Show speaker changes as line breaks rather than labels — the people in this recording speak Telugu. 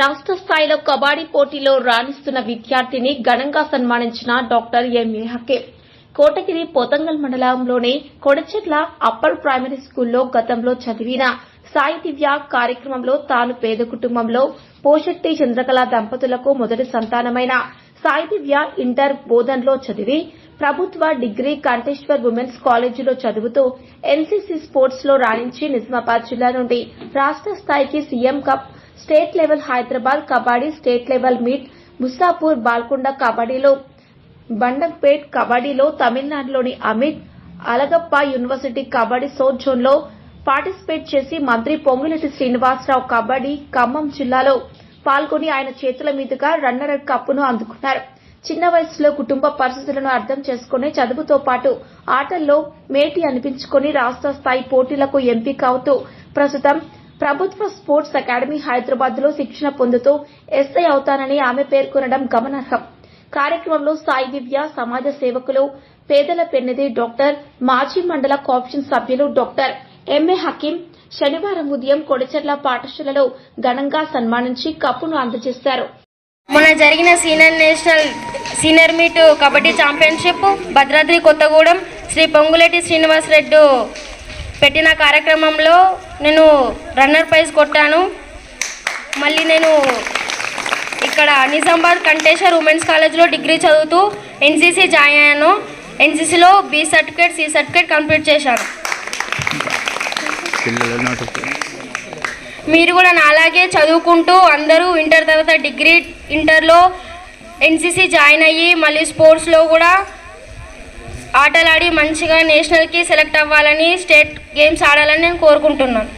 రాష్ట్ర స్థాయిలో కబడ్డీ పోటీలో రాణిస్తున్న విద్యార్థిని ఘనంగా సన్మానించిన డాక్టర్ ఎంఏ హకీం. కోటగిరి పోతంగల్ మండలంలోని కొడచెట్ల అప్పర్ ప్రైమరీ స్కూల్లో గతంలో చదివిన సాయి దివ్య కార్యక్రమంలో తాను పేద కుటుంబంలో పోషెట్టి చంద్రకళ దంపతులకు మొదటి సంతానమైన సాయి దివ్య ఇంటర్ బోధన్లో చదివి ప్రభుత్వ డిగ్రీ కంటేశ్వర్ ఉమెన్స్ కాలేజీలో చదువుతూ ఎన్సీసీ స్పోర్ట్స్లో రాణించి నిజామాబాద్ జిల్లా నుండి రాష్ట్ర స్థాయికి CM cup state level Hyderabad kabaddi state level meet Musapur Balkonda కబడ్డీలో బండంపేట్ కబడ్డీలో తమిళనాడులోని అమిత్ అలగప్ప యూనివర్సిటీ కబడ్డీ సౌత్ జోన్లో పార్టిసిపేట్ చేసి మంత్రి పొంగులేటి శ్రీనివాసరావు కబడ్డీ ఖమ్మం జిల్లాలో పాల్గొని ఆయన చేతుల మీదుగా రన్నర్ కప్పును అందుకున్నారు. చిన్న వయసులో కుటుంబ పరిస్థితులను అర్థం చేసుకుని చదువుతో పాటు ఆటల్లో మేటి అనిపించుకొని రాష్ట్ర స్థాయి పోటీలకు ఎంపిక అవుతూ ప్రస్తుతం ప్రభుత్వ స్పోర్ట్స్ అకాడమీ హైదరాబాద్లో శిక్షణ పొందుతూ ఎస్ఐ అవుతానని ఆమె పేర్కొనడం గమనార్హం. కార్యక్రమంలో సాయి దివ్య సమాజ సేవకులు పేదల పెన్నిధి డాక్టర్ మాజీ మండల కాప్షన్ సభ్యులు డాక్టర్ ఎంఏ హకీం శనివారం ఉదయం కొడిచెర్ల పాఠశాలలో ఘనంగా సన్మానించి కప్పును అందజేశారు.
మొన్న జరిగిన senior national senior meet kabaddi championship Bhadradri Kothagudem Sri Ponguleti Srinivasa Reddy పెట్టిన కార్యక్రమంలో నేను రన్నర్ ప్రైజ్ కొట్టాను. మళ్ళీ నేను ఇక్కడ నిజామాబాద్ కంటేశ్వర్ ఉమెన్స్ కాలేజ్లో డిగ్రీ చదువుతూ ఎన్సీసీ జాయిన్ అయ్యాను. ఎన్సీసీలో B certificate C certificate complete చేశాను. మీరు కూడా నాలాగే చదువుకుంటూ అందరూ ఇంటర్ తర్వాత డిగ్రీ ఇంటర్లో ఎన్సీసీ జాయిన్ అయ్యి మళ్ళీ స్పోర్ట్స్లో కూడా ఆటలాడి మంచిగా నేషనల్కి సెలెక్ట్ అవ్వాలని స్టేట్ గేమ్స్ ఆడాలని నేను కోరుకుంటున్నాను.